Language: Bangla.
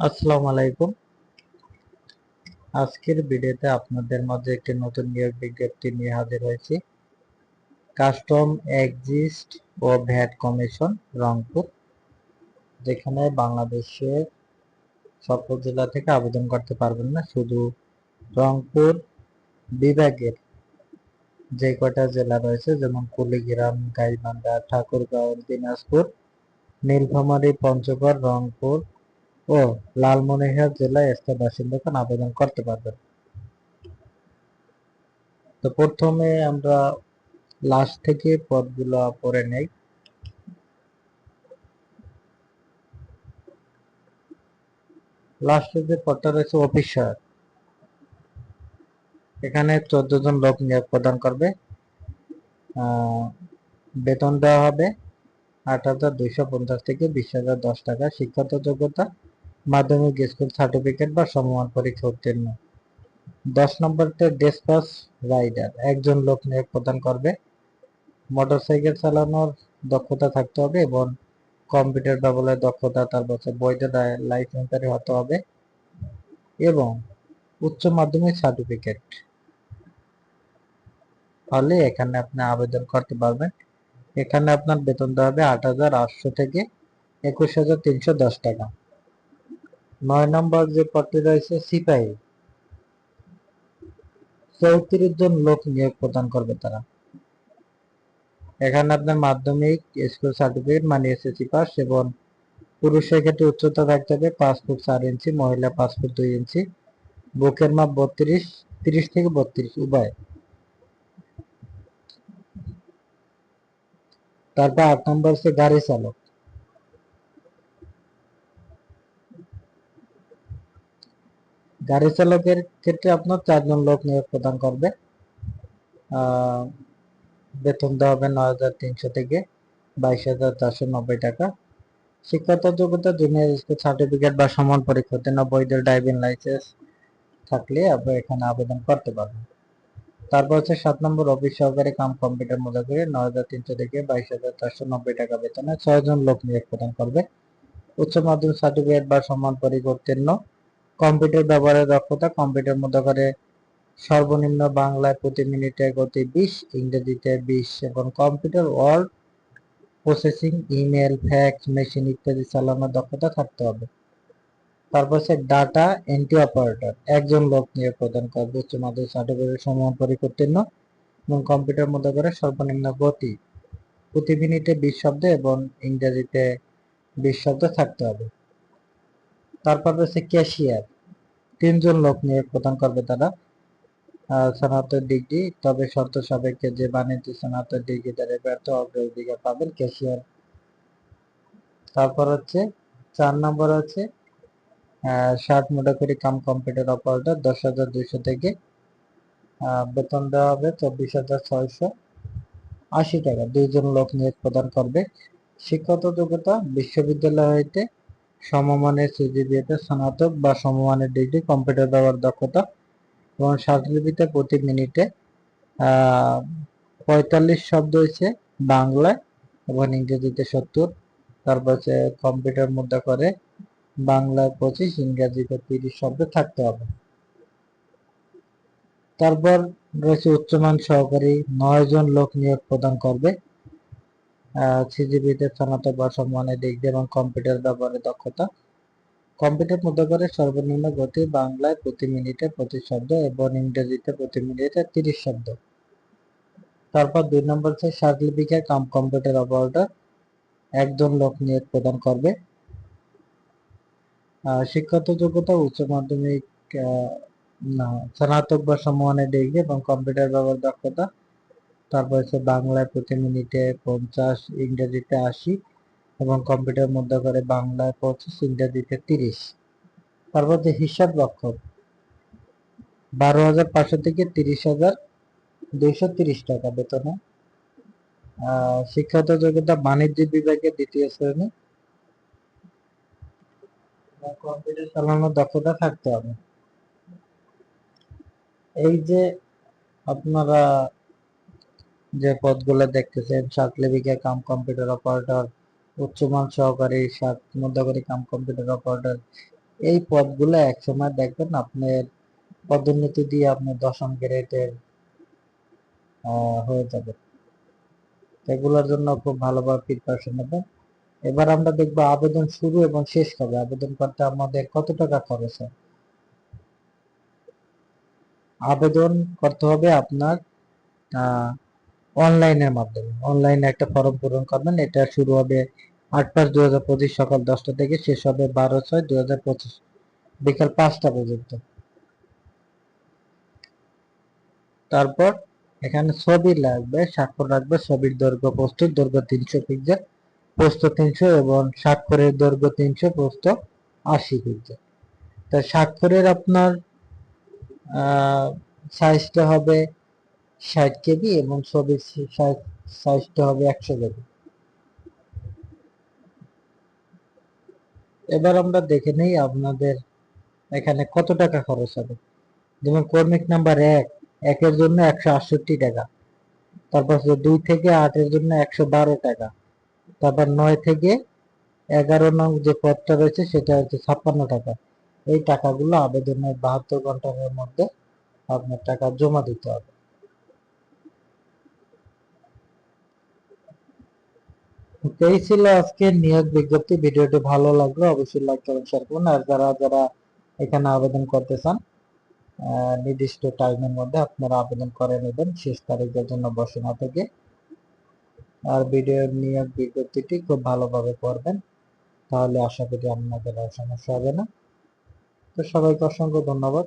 আসসালামু আলাইকুম আজকের ভিডিওতে আপনাদের মাঝে একটি নতুন নিয়োগ বিজ্ঞপ্তি নিয়ে হাজির হয়েছি। কাস্টম এক্সিস্ট ও ভ্যাট কমিশন, রংপুর, যেখানে বাংলাদেশের সকল জেলা থেকে আবেদন করতে পারবেন না। শুধু রংপুর বিভাগের যে কটা জেলা রয়েছে, যেমন কুলিগ্রাম, গাইবান্ধা, ঠাকুরগাঁও, দিনাজপুর, নীলফামারী, পঞ্চগড়, রংপুর ও, লালমনিরহাট জেলায় স্থায়ী বাসিন্দাগণ আবেদন করতে পারবেন তো প্রথমে আমরা লাস্ট থেকে পদগুলো পড়ে নেই। লাস্টে যে পদটা রয়েছে অফিসার। এখানে চোদ্দ জন লোক নিয়োগ প্রদান করবে। বেতন দেওয়া হবে আট হাজার দুইশো পঞ্চাশ থেকে বিশ হাজার দশ টাকা শিক্ষাগত যোগ্যতা। মাধ্যমিক স্কুল সার্টিফিকেট বা সমমান পরীক্ষা উত্তীর্ণ। দশ নম্বরতে ডেসপাস রাইডার একজন লোক নিয়োগ প্রদান করবে। মোটরসাইকেল চালানোর দক্ষতা থাকতে হবে এবং কম্পিউটার ব্যবহারের দক্ষতা, তার বছর বৈধ লাইসেন্সারি হতে হবে এবং উচ্চ মাধ্যমিক সার্টিফিকেট হলে এখানে আপনি আবেদন করতে পারবেন। এখানে আপনার বেতন দেওয়া হবে আট হাজার আটশো থেকে একুশ হাজার তিনশো দশ টাকা। নয় নম্বর যে পদটি রয়েছে, সিপাহী। চৌত্রিশ জন লোক নিয়োগ প্রদান করবে তারা। এখানে আপনার মাধ্যমিক, স্কুল সার্টিফিকেট মানে এসএসসি পাস এবং পুরুষের ক্ষেত্রে উচ্চতা থাকতে হবে পাঁচ ফুট চার ইঞ্চি, মহিলা পাঁচ ফুট দুই ইঞ্চি, বুকের মাপ বত্রিশ, তিরিশ থেকে বত্রিশ, উভয়। তারপর আট নম্বর হচ্ছে গাড়ি চালক। গাড়ি চালকের ক্ষেত্রে আপনার চারজন লোক নিয়োগ প্রদান করবে। বেতন দেওয়া হবে নয় হাজার তিনশো থেকে বাইশ হাজার চারশো নব্বই টাকা। শিক্ষাগত যোগ্যতা, জুনিয়র স্কুল সার্টিফিকেট বা সমান পরীক্ষা বৈধ ড্রাইভিং লাইসেন্স থাকলে আপনি এখানে আবেদন করতে পারবেন। তারপর হচ্ছে সাত নম্বর, অফিস সহকারী কাম কম্পিউটার করে নয় হাজার তিনশো থেকে বাইশ হাজার চারশো নব্বই টাকা বেতনে ছয়জন লোক নিয়োগ প্রদান করবে। উচ্চ মাধ্যমিক সার্টিফিকেট বা সমান পরীক্ষা উত্তীর্ণ কম্পিউটার ব্যবহারের দক্ষতা, কম্পিউটার মধ্যে করে সর্বনিম্ন বাংলায় প্রতি মিনিটে গতি বিশ, ইংরেজিতে বিশ এবং computer word processing, email, fax, machine ইত্যাদি চালানোর দক্ষতা থাকতে হবে। তারপর হচ্ছে ডাটা এন্ট্রি অপারেটর, একজন লোক নিয়ে প্রদান করবে উচ্চ মাধ্যমিক সার্টিফিকেট সমান পরীক্ষা উত্তীর্ণ এবং কম্পিউটার মধ্যে করে সর্বনিম্ন গতি। প্রতি মিনিটে বিশ শব্দ এবং ইংরেজিতে বিশ শব্দ থাকতে হবে। তারপর রয়েছে ক্যাশিয়ার তিনজন লোক নিয়ে প্রদান করবে তারা। স্নাতক ডিগ্রি তবে শর্ত সাপেক্ষে যে বাণিজ্য স্নাতক ডিগ্রি দ্বারা ব্যর্থ অগ্রাধিকার পাবেন ক্যাশিয়ার তারপর হচ্ছে, চার নম্বর হচ্ছে ষাট মোটাকরি কাম কম্পিউটার অপারেটর দশ হাজার দুইশো থেকে বেতন দেওয়া হবে চব্বিশ হাজার ছয়শো আশি টাকা। দুইজন লোক নিয়োগ প্রদান করবে। শিক্ষাগত যোগ্যতা বিশ্ববিদ্যালয় হইতে সমমানের সিজিপিএতে স্নাতক বা সমমানের ডিগ্রি, কম্পিউটার ব্যবহার দক্ষতা এবং স্বাস্থ্যলিপিতে প্রতি মিনিটে পঁয়তাল্লিশ শব্দ হয়েছে বাংলায় এবং ইংরেজিতে সত্তর। তারপর হচ্ছে কম্পিউটার মধ্যে করে বাংলায় পঁচিশ, ইংরেজিতে তিরিশ শব্দ থাকতে হবে। তারপর রয়েছে উচ্চমান সহকারী, নয় জন লোক নিয়োগ প্রদান করবে। সিজিবিতে স্নাতক বা সম্মানের দিয়ে এবং কম্পিউটার ব্যবহারের দক্ষতা। কম্পিউটার করে সর্বনিম্ন গতি বাংলায় প্রতি মিনিটে পঁচিশ শব্দ এবং ইংরেজিতে প্রতি মিনিটে তিরিশ শব্দ। তারপর দুই নম্বর হচ্ছে সার্টিফিকেট কাম কম্পিউটার অপারেটর। একজন লোক নিয়োগ প্রদান করবে। শিক্ষাগত যোগ্যতা উচ্চ মাধ্যমিক স্নাতক বা সম্মানের ডিগ্রি এবং কম্পিউটার ব্যবহার দক্ষতা তারপর হচ্ছে বাংলায় প্রতি মিনিটে পঞ্চাশ, ইংরেজিতে আশি এবং কম্পিউটার মধ্যে করে বাংলায় পঁচিশ, ইংরেজিতে তিরিশ। তারপর যে হিসাব রক্ষক বারো হাজার পাঁচশো থেকে তিরিশ হাজার দুইশো তিরিশ টাকা বেতনে। শিক্ষাগত যোগ্যতা বাণিজ্য বিভাগের দ্বিতীয় শ্রেণি। কম্পিউটার চালানোর দক্ষতা থাকতে হবে। এই যে আপনারা যে পদগুলো দেখতেছেন সাতলেবিকা কাম কম্পিউটার অপারেটর, উচ্চমান সহকারী সাত মধ্যকারী কাম কম্পিউটার অপারেটর, এই পদগুলো একসময় দেখবেন আপনার পদোন্নতি দিয়ে আপনি দশম গ্রেডের হয়ে যাবে। এগুলোর জন্য খুব ভালোভাবে প্রিপারেশন নেবেন। এবার আমরা দেখব আবেদন শুরু এবং শেষ কবে। আবেদন করতে আমাদের কত টাকা খরচ হয়? আবেদন করতে হবে আপনার অনলাইনের মাধ্যমে। অনলাইনে একটা ফর্ম পূরণ করবেন, এটা শুরু হবে আট পাঁচ দু হাজার পঁচিশ সকাল দশটা থেকে, শেষ হবে বারো ছয় দু হাজার পঁচিশ বিকাল পাঁচটা পর্যন্ত। তারপর এখানে ছবি লাগবে, স্বাক্ষর রাখবে ছবির দৈর্ঘ্য প্রস্তুত, দৈর্ঘ্য তিনশো পিক্সেল প্রস্থ তিনশো এবং স্বাক্ষরের দৈর্ঘ্য তিনশো, প্রস্থ আশি পিক্সেল তা স্বাক্ষরের আপনার সাইজটা হবে ষাট কেবি এবং ছবির সাইজটা হবে একশো কেবি এবার আমরা দেখে নেই আপনাদের এখানে কত টাকা খরচ হবে। যেমন কর্মিক নাম্বার এক, একের জন্য একশো আটষট্টি টাকা। তারপর দুই থেকে আটের জন্য একশো বারো টাকা। তারপর নয় থেকে এগারো নং যে পদটা রয়েছে সেটা হচ্ছে ছাপ্পান্ন টাকা। এই টাকাগুলো আবেদনের বাহাত্তর ঘণ্টার মধ্যে আপনার টাকা জমা দিতে হবে। এই ছিল আজকে নিয়োগ বিজ্ঞপ্তি। ভিডিওটি ভালো লাগল অবশ্যই লাইক করুন শেয়ার করুন। আর যারা যারা এখানে আবেদন করতে চান নির্দিষ্ট টাইমের মধ্যে আপনারা আবেদন করে নেবেন। শেষ তারিখের জন্য বসে না থেকে। আর ভিডিও নিয়োগ বিজ্ঞপ্তিটি খুব ভালোভাবে করবেন। তাহলে আশা করি আপনাদের আর সমস্যা হবে না। তো সবাইকে অসংখ্য ধন্যবাদ।